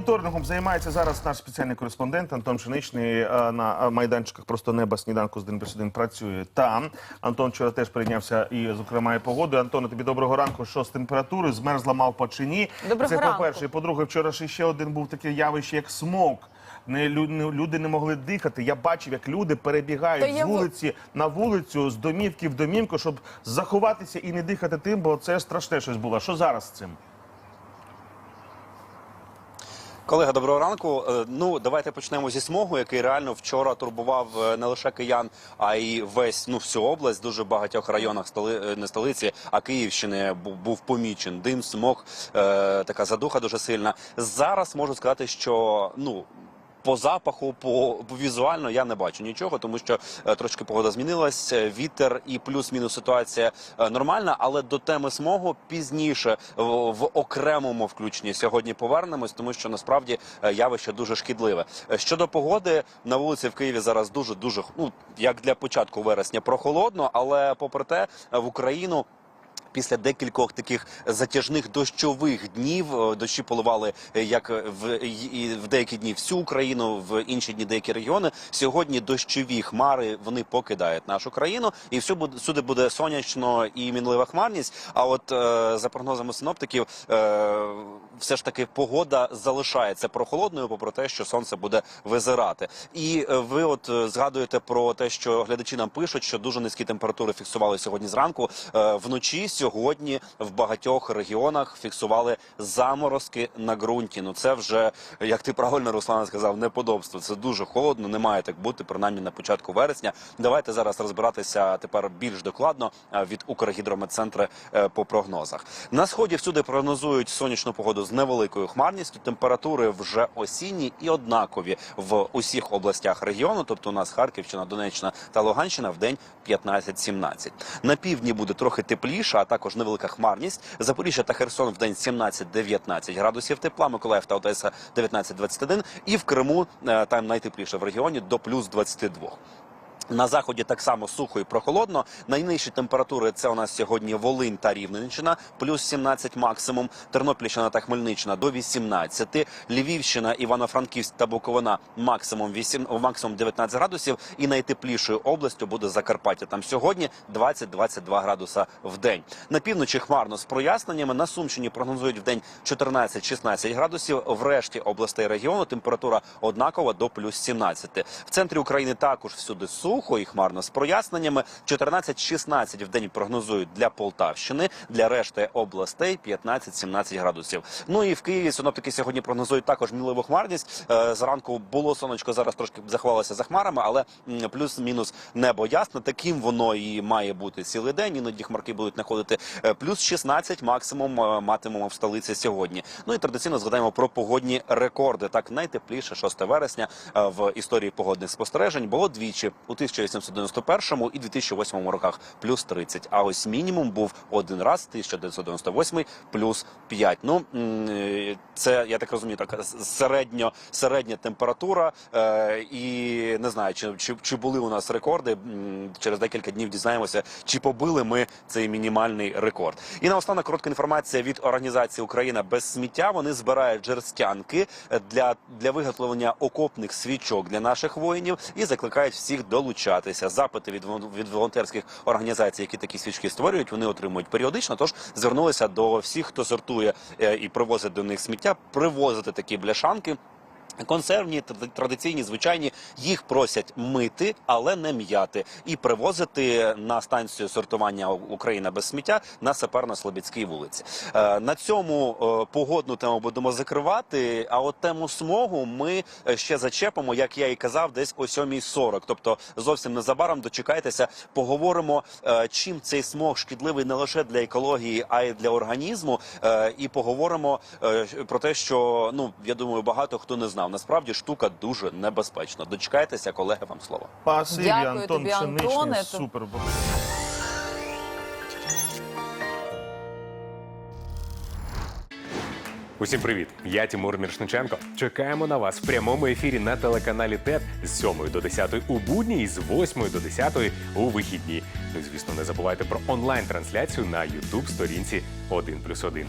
Моніторингом займається зараз наш спеціальний кореспондент Антон Пшеничний е, на е, майданчиках просто неба сніданку з день один працює там. Антон вчора теж прийнявся і, зокрема, і погодою. Антоне, тобі доброго ранку. Що з температури? Змерзла мавпа чи ні? Доброго Це по-перше. І по-друге, вчора ще один був таке явище, як смог. Не лю- люди не могли дихати. Я бачив, як люди перебігають з я в- вулиці на вулицю, з домівки в домівку, щоб заховатися і не дихати тим, бо це страшне щось було. Що зараз з цим? Колега, доброго ранку. Е, Ну давайте почнемо зі смогу, який реально вчора турбував е, не лише киян, а й весь ну всю область. Дуже багатьох районах столи е, не столиці, а Київщини був, помічен. Дим, смог, е, така задуха дуже сильна. Зараз можу сказати, що ну. По запаху, по, по візуально я не бачу нічого, тому що е, трошки погода змінилась. е, Вітер і плюс-мінус ситуація е, нормальна, але до теми смогу пізніше в, в окремому включенні сьогодні повернемось, тому що насправді явище дуже шкідливе. Щодо погоди на вулиці в Києві зараз дуже дуже ну як для початку вересня прохолодно, але попри те в Україну. Після декількох таких затяжних дощових днів е, дощі поливали е, як в і в деякі дні всю Україну, в інші дні деякі регіони. Сьогодні дощові хмари вони покидають нашу країну, і всю буде сюди буде сонячно і мінлива хмарність. А от е, за прогнозами синоптиків, е, все ж таки погода залишається прохолодною, попри те, що сонце буде визирати. І е, ви от е, згадуєте про те, що глядачі нам пишуть, що дуже низькі температури фіксували сьогодні зранку. Е, вночі сьогодні в багатьох регіонах фіксували заморозки на ґрунті. Ну це вже як ти правильно Руслана сказав, неподобство. Це дуже холодно, не має так бути, принаймні на початку вересня. Давайте зараз розбиратися тепер більш докладно від Укргідрометцентру е, по прогнозах. На сході всюди прогнозують сонячну погоду з невеликою хмарністю. Температури вже осінні і однакові в усіх областях регіону. Тобто у нас Харківщина, Донеччина та Луганщина в день 15-17. На півдні буде трохи тепліше, а також невелика хмарність. Запоріжжя та Херсон в день 17-19 градусів тепла. Миколаїв та Одеса 19-21. І в Криму е, там найтепліше в регіоні до плюс 22. На заході так само сухо і прохолодно. Найнижчі температури це у нас сьогодні Волинь та Рівненщина, плюс 17 максимум. Тернопільщина та Хмельниччина до 18. Львівщина, Івано-Франківськ та Буковина максимум 8, максимум 19 градусів. І найтеплішою областю буде Закарпаття. Там сьогодні 20-22 градуса в день. На півночі хмарно з проясненнями. На Сумщині прогнозують в день 14-16 градусів. В решті областей регіону температура однакова до плюс 17. В центрі України також всюди сухо і хмарно з проясненнями. 14-16 в день прогнозують для Полтавщини, для решти областей 15-17 градусів. Ну і в Києві синоптики сьогодні прогнозують також мінливу хмарність. Е, Зранку було сонечко, зараз трошки заховалося за хмарами, але плюс-мінус небо ясне. Таким воно і має бути цілий день. Іноді хмарки будуть знаходити е, плюс 16 максимум е, матимемо в столиці сьогодні. Ну і традиційно згадаємо про погодні рекорди. Так найтепліше 6 вересня в історії погодних спостережень було двічі у 1891 і 2008 роках плюс 30. А ось мінімум був один раз 1998 плюс 5. Ну е, це я так розумію, така середньо середня температура. Е, і не знаю, чи, чи, чи були у нас рекорди. Через декілька днів дізнаємося, чи побили ми цей мінімальний рекорд. І наостанок коротка інформація від організації Україна без сміття. Вони збирають жерстянки для, для виготовлення окопних свічок для наших воїнів і закликають всіх долучатися. Запити від від волонтерських організацій, які такі свічки створюють, вони отримують періодично. Тож звернулися до всіх, хто сортує е, і привозить до них сміття, привозити такі бляшанки. Консервні, традиційні, звичайні, їх просять мити, але не м'яти, і привозити на станцію сортування Україна без сміття на Саперно-Слобідській вулиці. Е, на цьому е, погодну тему будемо закривати. А от тему смогу ми е, ще зачепимо, як я і казав, десь о 7.40. Тобто зовсім незабаром дочекайтеся, поговоримо, чим цей смог шкідливий не лише для екології, а й для організму. І поговоримо про те, що ну я думаю, багато хто не знав. Насправді штука дуже небезпечна. Дочекайтеся, колеги, вам слово. Спасибі, Дякую Антон тобі, Пшеничний. Антоне. Супер. Усім привіт! Я Тимур Міршниченко. Чекаємо на вас в прямому ефірі на телеканалі ТЕТ з 7 до 10 у будні і з 8 до 10 у вихідні. Ну і звісно, не забувайте про онлайн-трансляцію на youtube сторінці 1+,1.